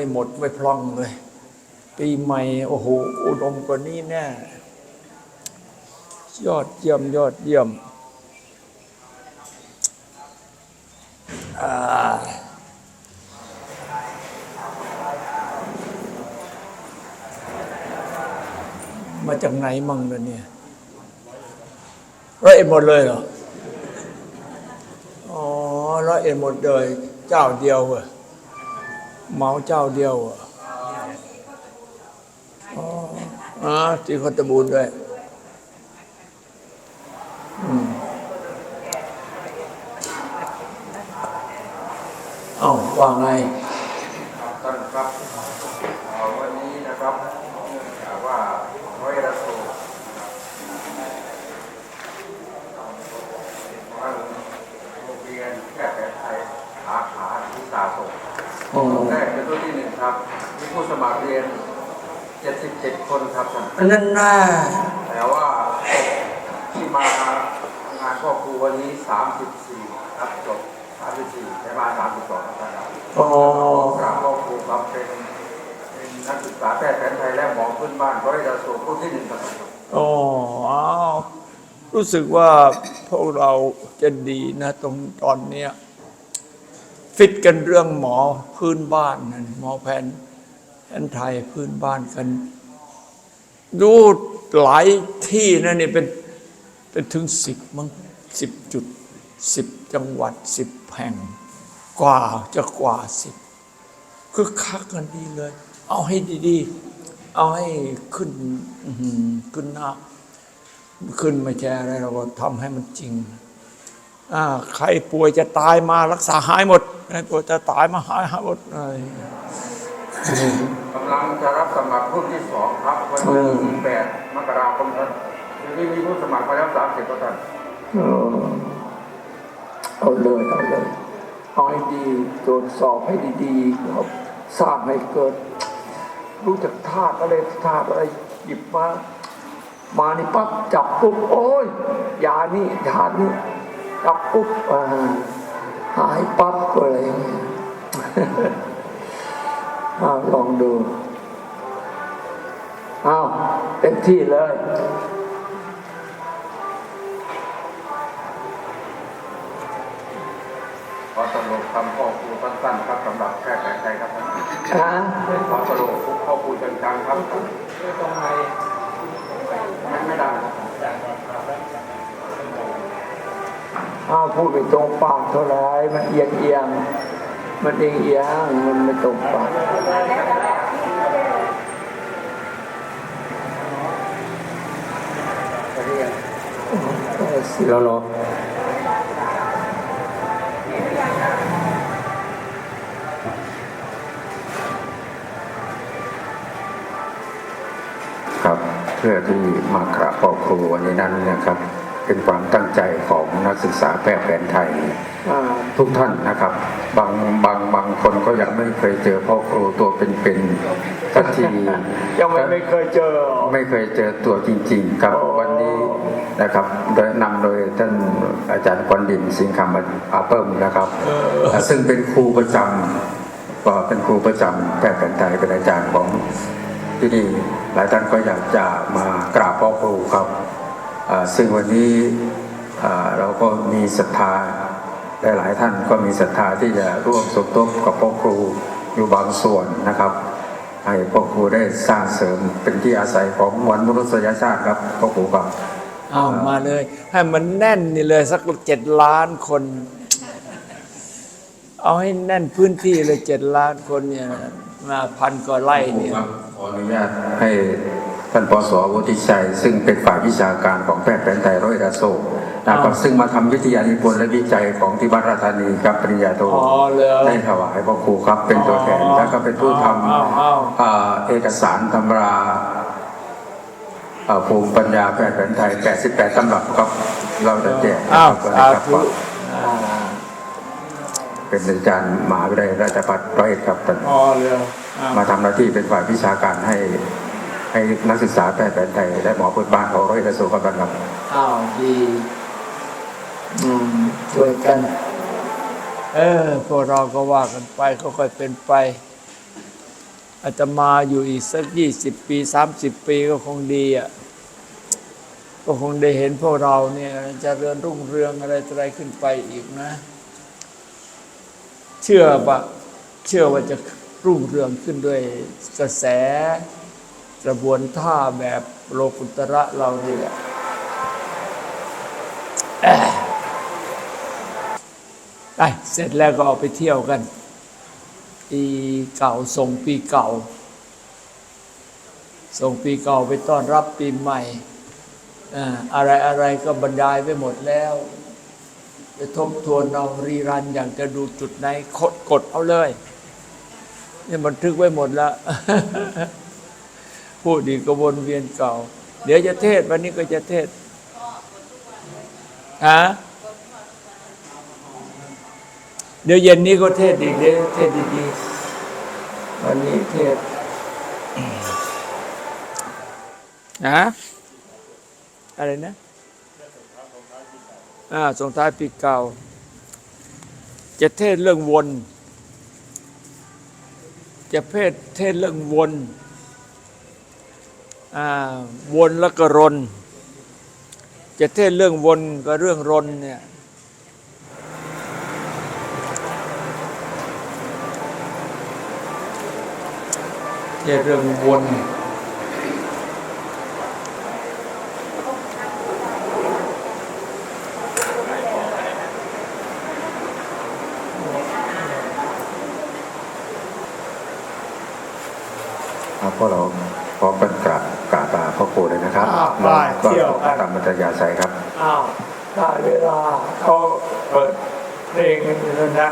ไม่หมดไม่พล่องเลย ปีใหม่โอ้โหอุดมกว่านี้แน่ยอดเยี่ยมยอดเยี่ยมามาจากไหนมั่งเลยเนี่ยร้อยเอ็ดหมดเลยเหรอ อ๋อร้อยเอ็ดหมดเลย เจ้าเดียวเหรอ เมาเจ้าเดียวอ๋ออ๋อที่คอตบูนด้วยอ้าว่าไง ท่านครับเอ่อวันนี้นะครับเนื่องจากว่าไวรัสโควิดทางโรงเรียนแพทย์แผนไทยสาขาที่ตาสง อ๋อ แรกเป็นตัว ที่หนึ่งครับ มีผู้สมัครเรียน 77 คนครับท่านอันนั้นน่าแต่ว่าที่มางานครอบครูวันนี้ 34 ครับจบ 34แต่มา 32ครับท่านครับอ๋อกราบครอบครูครับเป็นเป็นนักศึกษาแพทย์แผนไทยและหมอพื้นบ้านร้อยดาวสูผู้ที่หนึ่งครับอ๋ออ้าวรู้สึกว่าพวกเราจะดีนะตรงตอนเนี้ย ฟิตกันเรื่องหมอพื้นบ้านนั่นหมอแผนแผนไทยพื้นบ้านกัน ดูหลายที่นะนี่เป็นเป็นถึงสิบมั้งสิบจุดสิบจังหวัดสิบแห่ง กว่าจะกว่าสิบคือคักกันดีเลย เอาให้ดีๆ เอาให้ขึ้นขึ้นหน้า ขึ้นไม่ใช่อะไรเราก็ทำให้มันจริง ใครป่วยจะตายมารักษาหายหมดใครป่วยจะตายมาหายหายหมดเอ้ยกำลังจะรับสมัครรุ่นที่สองครับวันเออที่8มกราคมครับทีนี้มีผู้สมัครไปแล้ว30กว่าท่านเออเอาเลยเอาเลยเอาให้ดีตรวจสอบให้ดีๆครับสร้างให้เกิด รู้จักธาตุอะไรธาตุอะไรหยิบมา มานี่ปั๊บจับปุ๊บโอ้ยยานี่ยานี่ จับปุ๊บอ่าหายปั๊บอะไรอย่างเงี้ยอ้าวลองดูอ้าวเต็มที่เลยขอสรุปคำข้อครูสั้นๆครับสำหรับแพทย์แผนไทยครับท่านอ่าขอสรุปข้อครูจังๆครับตรงไหน อ้าพูดไปตรงปากเท่าไรมันเอียงเอียง มันเอียงเอียงมันไม่ตรงปากแล้วเหรอครับเพื่อที่มากราบพ่อครูวันนี้นั้นนะครับ เป็นความตั้งใจของนักศึกษาแพทย์แผนไทยอ่าทุกท่านนะครับ บางบางบางคนก็ยังไม่เคยเจอพ่อครูตัวเป็นๆสักทียังไม่ไม่เคยเจอ ไม่เคยเจอตัวจริง ๆ ครับอ๋อวันนี้นะครับโดยนำโดยท่านอาจารย์ควันดินสิงห์คำอาเปิมนะครับ ซึ่งเป็นครูประจำก็เป็นครูประจำแพทย์แผนไทยเป็นอาจารย์ของที่นี่หลายท่านก็อยากจะมากราบพ่อครูครับอ่า ซึ่งวันนี้อ่าเราก็มีศรัทธาหลายๆท่านก็มีศรัทธาที่จะร่วมสมทบกับพ่อครูอยู่บางส่วนนะครับให้พ่อครูได้สร้างเสริมเป็นที่อาศัยของมวลมนุษยชาติครับพ่อครูครับเอามาเลย ให้มันแน่นนี่เลยสักเจ็ดล้านคน เอาให้แน่นพื้นที่เลยเจ็ดล้านคนเนี่ยมาพันกว่าไร่เนี่ยขออนุญาตให้ ท่านปสวุฒิชัย ซึ่งเป็นฝ่ายวิชาการของแพทย์แผนไทยร้อยดาโศกนะครับซึ่งมาทำวิทยานิพนธ์และวิจัยของที่บ้านราชธานีครับปริญญาโทอ๋อเลยได้ถวายพ่อครูครับเป็นตัวแทนอ๋อแล้วก็เป็นผู้ทอ้าวอ้าวำอ่าเอกสารตำราอ่าภูมิปัญญาแพทย์แผนไทย 88 ตำรับครับ เราจะแจกอ้าวนะสาครับธุว่าเป็นอาจารย์มหาวิทยาลัยราชภัฏร้อยเอ็ดครับท่านอ๋อเลยอ้าวมาทำหน้าที่เป็นฝ่ายวิชาการให้ ให้นักศึกษาแพทย์แผนไทยและหมอพื้นบ้านของร้อยกระทรวงการคลังครับอ้าวดีอืมช่วยกัน เออพวกเราก็ว่ากันไปค่อยเป็นไปอาตมาอยู่อีกสักยี่สิบปีสามสิบปีก็คงดีอะก็คงได้เห็นพวกเราเนี่ยจะเรือนรุ่งเรืองอะไรอะไรขึ้นไปอีกนะ เชื่อว่าเชื่อว่าจะรุ่งเรืองขึ้นด้วยกระแส กระบวนท่าแบบโลกุตระเรานี่แหละแอะไปเสร็จแล้วก็ออกไปเที่ยวกัน ปีเก่าส่งปีเก่า ส่งปีเก่าไปต้อนรับปีใหม่อ่าอะไรอะไรก็บรรยายไปหมดแล้วจะทบทวนเอารีรันอย่างจะดูจุดไหนกดกดเอาเลย เนี่ยบันทึกไว้หมดแล้ว พูดดีกวนเวียนเก่า เดี๋ยวจะเทศวันนี้ก็จะเทศฮะเดี๋ยวเย็นนี้ก็เทศอีเดี๋ยวเทศดีๆวันนี้เทศนะอะไรนะอ่าส่งท้ายปีเก่า จะเทศเรื่องวน จะเพศเทศเรื่องวน วนแล้วก็รน จะเทศเรื่องวนกับเรื่องรนเนี่ยเทศเรื่องวนครับพวกเราพร้อมกันกราบ ครูเลยนะครับอ่าไปก็เที่ยวกันตามมัธยาศัยครับอ้าวได้เวลาเขาเปิดเพลงกันอยู่แล้วนะ